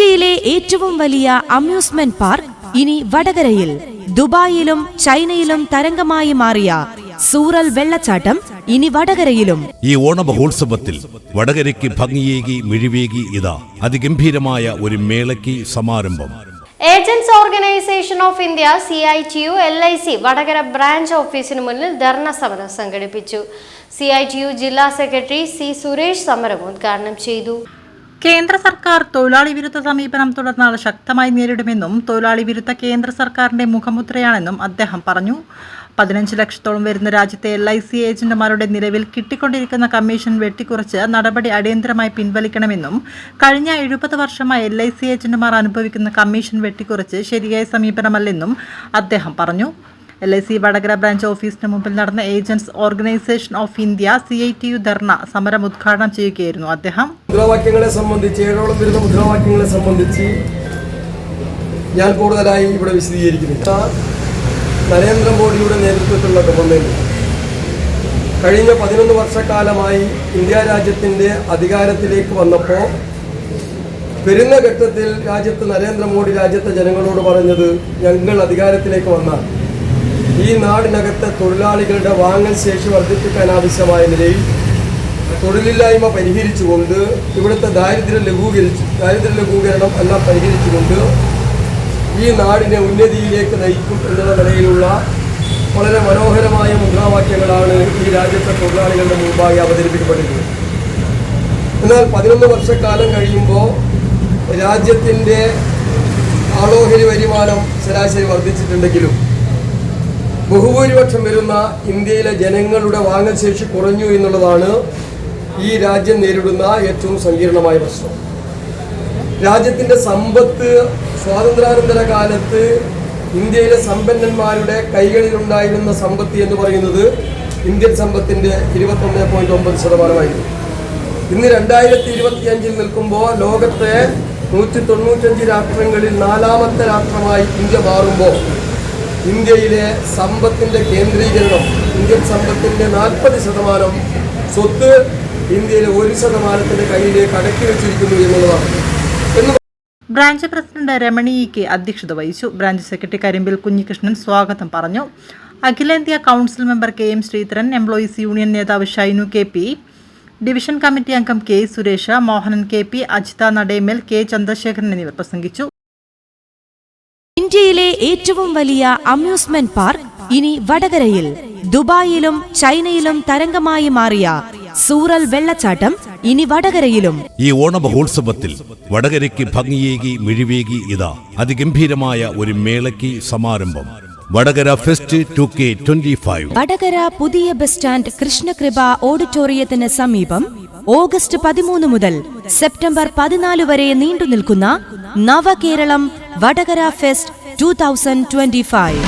ഇന്ത്യയിലെ ഏറ്റവും വലിയ അമ്യൂസ്മെന്റ് പാർക്ക് ഇനി വടകരയിൽ. ദുബായിലും ചൈനയിലും തരംഗമായി മാറിയ സൂറൽ വെള്ളച്ചാട്ടം ഇനി വടകരയിലും. ഈ ഓണമഹോത്സവത്തിൽ വടകരയ്ക്ക് ഭംഗിയേകി മിഴിവേകി ഇതാ അതിഗംഭീരമായ ഒരു മേളയ്ക്ക് സമാരംഭം. Agents organisation of India C I T U L I C Vadakara branch ഓഫീസിന് മുന്നിൽ ധർണ സമരം സംഘടിപ്പിച്ചു. സി ഐ ടി യു ജില്ലാ സെക്രട്ടറി സി സുരേഷ് സമരം ഉദ്ഘാടനം ചെയ്തു. കേന്ദ്ര സർക്കാർ തൊഴിലാളി വിരുദ്ധ സമീപനം തുടർന്നാൽ ശക്തമായി നേരിടുമെന്നും തൊഴിലാളി വിരുദ്ധ കേന്ദ്ര സർക്കാരിന്റെ മുഖമുദ്രയാണെന്നും അദ്ദേഹം പറഞ്ഞു. പതിനഞ്ച് ലക്ഷത്തോളം വരുന്ന രാജ്യത്തെ എൽ ഐ സി ഏജന്റുമാരുടെ നിലവിൽ കിട്ടിക്കൊണ്ടിരിക്കുന്ന കമ്മീഷൻ വെട്ടിക്കുറച്ച് നടപടി അടിയന്തരമായി പിൻവലിക്കണമെന്നും കഴിഞ്ഞ എഴുപത് വർഷമായി എൽ ഐ സി ഏജന്റുമാർ അനുഭവിക്കുന്ന കമ്മീഷൻ വെട്ടിക്കുറച്ച് ശരിയായ സമീപനമല്ലെന്നും അദ്ദേഹം പറഞ്ഞു. L I C Vadakara branch ഓഫീസിന് മുമ്പിൽ നടന്ന agents organisation of India C I T U dharna സമരം ഉദ്ഘാടനം ചെയ്യുകയായിരുന്നു അദ്ദേഹം. മുദ്രാവാക്യങ്ങളെ സംബന്ധിച്ച് ഏഴോളം വരുന്ന മുദ്രാവാക്യങ്ങളെ സംബന്ധിച്ച് ഞാൻ കൂടുതലായി ഇവിടെ വിശദീകരിക്കുന്നില്ല നരേന്ദ്രമോദിയുടെ നേതൃത്വത്തിലുള്ള ഗവൺമെന്റ് കഴിഞ്ഞ പതിനൊന്ന് വർഷക്കാലമായി ഇന്ത്യ രാജ്യത്തിന്റെ അധികാരത്തിലേക്ക് വന്നപ്പോൾ വരുന്ന ഘട്ടത്തിൽ രാജ്യത്ത് നരേന്ദ്രമോദി രാജ്യത്തെ ജനങ്ങളോട് പറഞ്ഞത് ഞങ്ങൾ അധികാരത്തിലേക്ക് വന്നാൽ ഈ നാടിനകത്തെ തൊഴിലാളികളുടെ വാങ്ങൽ ശേഷി വർദ്ധിപ്പിക്കാൻ ആവശ്യമായ നിലയിൽ തൊഴിലില്ലായ്മ പരിഹരിച്ചുകൊണ്ട് ഇവിടുത്തെ ദാരിദ്ര്യ ലഘൂകരിച്ചു ദാരിദ്ര്യ ലഘൂകരണം എല്ലാം പരിഹരിച്ചുകൊണ്ട് ഈ നാടിനെ ഉന്നതിയിലേക്ക് നയിക്കും എന്നുള്ള നിലയിലുള്ള വളരെ മനോഹരമായ മുദ്രാവാക്യങ്ങളാണ് ഈ രാജ്യത്തെ തൊഴിലാളികളുടെ മുമ്പായി അവതരിപ്പിക്കപ്പെട്ടിരുന്നത് എന്നാൽ പതിനൊന്ന് വർഷക്കാലം കഴിയുമ്പോൾ രാജ്യത്തിന്റെ ആളോഹരി വരുമാനം ശരാശരി വർദ്ധിച്ചിട്ടുണ്ടെങ്കിലും ബഹുഭൂരിപക്ഷം വരുന്ന ഇന്ത്യയിലെ ജനങ്ങളുടെ വാങ്ങൽശേഷി കുറഞ്ഞു എന്നുള്ളതാണ് ഈ രാജ്യം നേരിടുന്ന ഏറ്റവും സങ്കീർണമായ പ്രശ്നം. രാജ്യത്തിന്റെ സമ്പത്ത് സ്വാതന്ത്ര്യാനന്തര കാലത്ത് ഇന്ത്യയിലെ സമ്പന്നന്മാരുടെ കൈകളിലുണ്ടായിരുന്ന സമ്പത്ത് എന്ന് പറയുന്നത് ഇന്ത്യൻ സമ്പത്തിന്റെ ഇരുപത്തൊന്ന് പോയിന്റ് ഒമ്പത് ശതമാനമായിരുന്നു. ഇന്ന് രണ്ടായിരത്തി ഇരുപത്തി അഞ്ചിൽ നിൽക്കുമ്പോൾ ലോകത്തെ നൂറ്റി തൊണ്ണൂറ്റഞ്ച് രാഷ്ട്രങ്ങളിൽ നാലാമത്തെ രാഷ്ട്രമായി ഇന്ത്യ മാറുമ്പോൾ ഇന്ത്യയിലെ സമ്പത്തിന്റെ കേന്ദ്രീകരണം ഇന്ത്യൻ സമ്പത്തിന്റെ നാൽപ്പത് ശതമാനം സ്വത്ത് ഇന്ത്യയിലെ ഒരു ശതമാനത്തിന്റെ കയ്യിലേക്ക് അടക്കി വെച്ചിരിക്കുന്നു എന്നുള്ളതാണ്. ബ്രാഞ്ച് പ്രസിഡന്റ് രമണി ഇ അധ്യക്ഷത വഹിച്ചു. ബ്രാഞ്ച് സെക്രട്ടറി കരിമ്പിൽ കുഞ്ഞികൃഷ്ണൻ സ്വാഗതം പറഞ്ഞു. അഖിലേന്ത്യാ council member K M Sreedharan employees union നേതാവ് Shainu K P division committee അംഗം K Suresh Mohanan K P Ajitha Nademel K Chandrasekharan എന്നിവർ പ്രസംഗിച്ചു. ഇന്ത്യയിലെ ഏറ്റവും വലിയ അമ്യൂസ്മെന്റ് പാർക്ക് ഇനി വടകരയിൽ ദുബായിലും ചൈനയിലും തരംഗമായി മാറിയ സൂറൽ വെള്ളച്ചാട്ടം ഇനി വടകരയിലും. ഈ ഓണമഹോത്സവത്തിൽ വടകരയ്ക്ക് ഭംഗിയേകി മിഴിവേകി ഇതാ അതിഗംഭീരമായ ഒരു മേളയ്ക്ക് സമാരംഭം. Vadakara fest two K twenty five. Vadakara പുതിയ ബസ് സ്റ്റാൻഡ് കൃഷ്ണകൃപ ഓഡിറ്റോറിയത്തിന് സമീപം ഓഗസ്റ്റ് പതിമൂന്ന് മുതൽ സെപ്റ്റംബർ പതിനാല് വരെ നീണ്ടു നിൽക്കുന്ന Navakeralam Vadakara fest two thousand twenty five